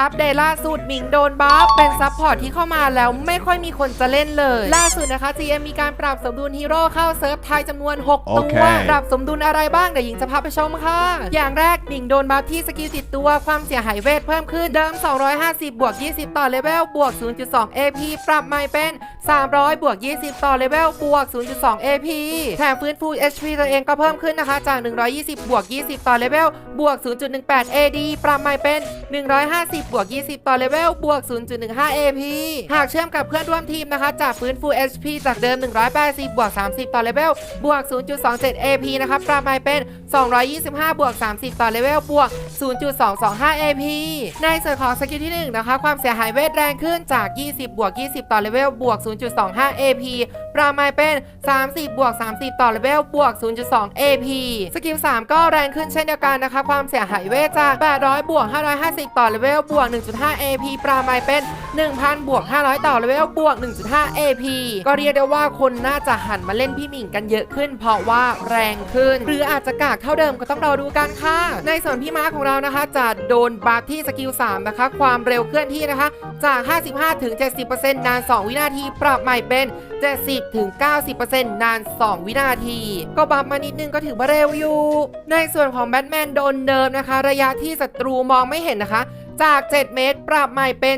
อัปเดตล่าสุดหมิงโดนบัฟเป็นซัพพอร์ตที่เข้ามาแล้วไม่ค่อยมีคนจะเล่นเลย ล่าสุดนะคะ GM มีการปรับสมดุลฮีโร่เข้าเซิร์ฟไทยจำนวน6โอตัวเคปรับสมดุลอะไรบ้างเดี๋ยวหญิงจะพาไปชมค่ะ อย่างแรกหมิงโดนบัฟที่สกิลติดตัวความเสียหายเวทเพิ่มขึ้นเดิม 250 บวก 20 ต่อเลเวลบวก 0.2 AP ปรับใหม่เป็น 300 บวก 20 ต่อเลเวลบวก 0.2 AP แถมฟื้นฟู HP ตัวเองก็เพิ่มขึ้นนะคะ จาก 120 บวก 20 ต่อเลเวลบวก 0.18 AD ปรับใหม่เป็น 150บวก 20 ต่อเลเวลบวก 0.15 AP หากเชื่อมกับเพื่อนร่วมทีมนะคะจากฟื้นฟู HP จากเดิม 180 บวก 30 ต่อเลเวลบวก 0.27 AP นะคะปรับใหม่เป็น 225 บวก 30 ต่อเลเวลบวก 0.225 AP ในส่วนของสกิลที่ 1 นะคะ ความเสียหายเวทแรงขึ้นจาก 20 บวก 20 ต่อเลเวลบวก 0.25 AP ปรามาณเป็น 30 บวก 30 ต่อเลเวลบวก 0.2 AP สกิล 3 ก็แรงขึ้นเช่นเดียวกันนะคะ ความเสียหายเวทจาก 800 บวก 550 ต่อเลเวลบวก 1.5 AP ปรามาณเป็น 1,000 บวก 500 ต่อเลเวลบวก 1.5 AP ก็เรียกได้ว่าคนน่าจะหันมาเล่นพี่หมิงกันเยอะขึ้น เพราะว่าแรงขึ้น หรืออาจจะกากเท่าเดิมก็ต้องรอดูกันค่ะ ในส่วนพี่ม้าของเรานะคะ จะโดนบัฟที่สกิล3นะคะ ความเร็วเคลื่อนที่นะคะ จาก 55 ถึง 70%นาน 2 วินาทีปรับใหม่เป็น 70 ถึง 90%นาน 2 วินาที ก็บัฟมานิดนึงก็ถือว่าเร็วอยู่ ในส่วนของแบทแมนโดนเดิมนะคะ ระยะที่ศัตรูมองไม่เห็นนะคะ จาก 7 เมตร ปรับใหม่เป็น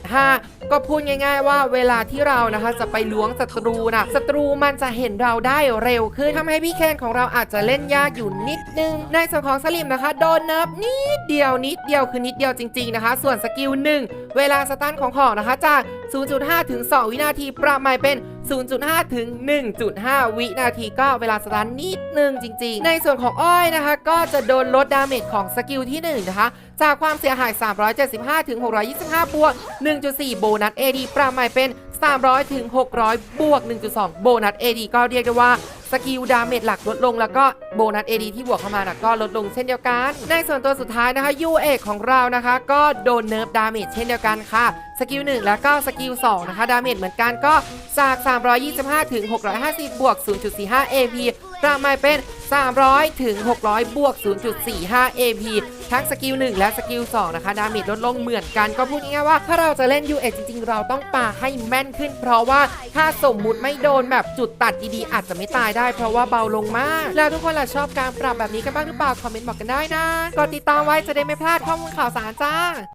7.5 ก็พูดง่าย ๆ ว่าเวลาที่เรานะคะจะไปล้วงศัตรูนะศัตรูมันจะเห็นเราได้เร็วขึ้นทำให้พี่เคนของเราอาจจะเล่นยากอยู่นิดนึง ในส่วนของสลิมนะคะ โดนเนิร์ฟนิดเดียวนิดเดียวคือนิดเดียวจริง ๆนะคะ ส่วนสกิลหนึ่งเวลาสตันของของนะคะจาก 0.5 ถึง 2 วินาทีปรับใหม่เป็น 0.5 ถึง 1.5 วินาทีก็เวลาสตันนิดนึงจริง ๆ ในส่วนของอ้อยนะคะ ก็จะโดนลดดาเมจของสกิลที่ 1 นะคะ จากความเสียหาย 375 ถึง 625 บวก 1.4 โบนัส AD ปรับใหม่เป็น 300 ถึง 600 บวก 1.2 โบนัส AD ก็เรียกได้ว่าสกิลดาเมจหลักลดลงแล้วก็โบนัส AD ที่บวกเข้ามานะก็ลดลงเช่นเดียวกัน ในส่วนตัวสุดท้ายนะคะยูเอกของเรานะคะ ก็โดนเนิร์ฟดาเมจเช่นเดียวกันค่ะสกิล1แล้วก็สกิล2นะคะดาเมจเหมือนกันก็จาก 325 ถึง 650 บวก 0.45 AP ปรับใหม่เป็น 300 ถึง 600 บวก 0.45 AP ทั้งสกิล1และสกิล2นะคะดาเมจลดลงเหมือนกันก็พูดง่ายๆว่าถ้าเราจะเล่น UX จริงๆ เราต้องปาให้แม่นขึ้น เพราะว่าถ้าสมมุติไม่โดนแบบจุดตัดดีๆ อาจจะไม่ตายได้เพราะว่าเบาลงมาก แล้วทุกคนล่ะชอบการปรับแบบนี้กันบ้างหรือเปล่า คอมเมนต์บอกกันได้นะ กดติดตามไว้จะได้ไม่พลาดข้อมูลข่าวสารจ้า